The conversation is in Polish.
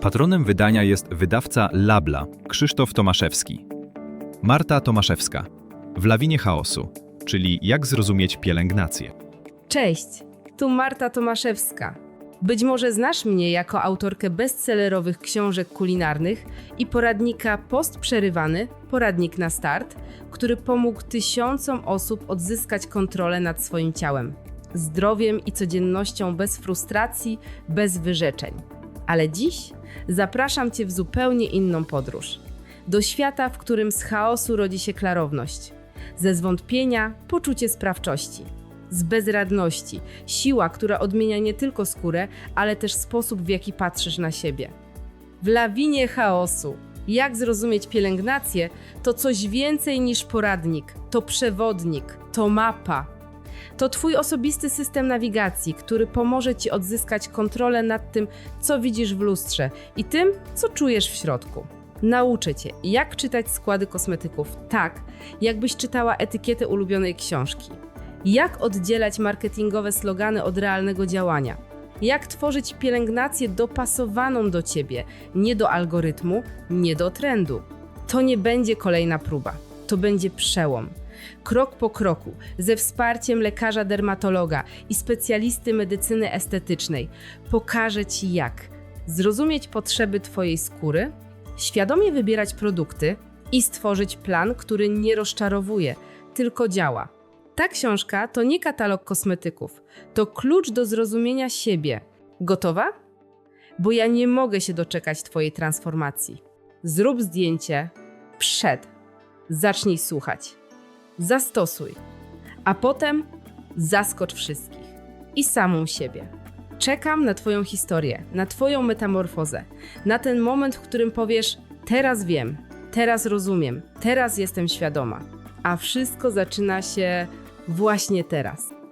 Patronem wydania jest wydawca Labla Krzysztof Tomaszewski. Marta Tomaszewska. W lawinie chaosu, czyli jak zrozumieć pielęgnację. Cześć, tu Marta Tomaszewska. Być może znasz mnie jako autorkę bestsellerowych książek kulinarnych i poradnika Post Przerywany, poradnik na start, który pomógł tysiącom osób odzyskać kontrolę nad swoim ciałem, zdrowiem i codziennością bez frustracji, bez wyrzeczeń. Ale dziś zapraszam Cię w zupełnie inną podróż. Do świata, w którym z chaosu rodzi się klarowność, ze zwątpienia poczucie sprawczości z bezradności, siła, która odmienia nie tylko skórę, ale też sposób, w jaki patrzysz na siebie. W lawinie chaosu. Jak zrozumieć pielęgnację, to coś więcej niż poradnik, to przewodnik, to mapa. To Twój osobisty system nawigacji, który pomoże Ci odzyskać kontrolę nad tym, co widzisz w lustrze i tym, co czujesz w środku. Nauczę Cię, jak czytać składy kosmetyków tak, jakbyś czytała etykietę ulubionej książki. Jak oddzielać marketingowe slogany od realnego działania? Jak tworzyć pielęgnację dopasowaną do ciebie, nie do algorytmu, nie do trendu? To nie będzie kolejna próba, to będzie przełom. Krok po kroku, ze wsparciem lekarza dermatologa i specjalisty medycyny estetycznej, pokażę Ci jak zrozumieć potrzeby Twojej skóry, świadomie wybierać produkty i stworzyć plan, który nie rozczarowuje, tylko działa. Ta książka to nie katalog kosmetyków, to klucz do zrozumienia siebie. Gotowa? Bo ja nie mogę się doczekać Twojej transformacji. Zrób zdjęcie przed. Zacznij słuchać. Zastosuj. A potem zaskocz wszystkich i samą siebie. Czekam na Twoją historię, na Twoją metamorfozę, na ten moment, w którym powiesz: Teraz wiem, teraz rozumiem, teraz jestem świadoma. A wszystko zaczyna się właśnie teraz.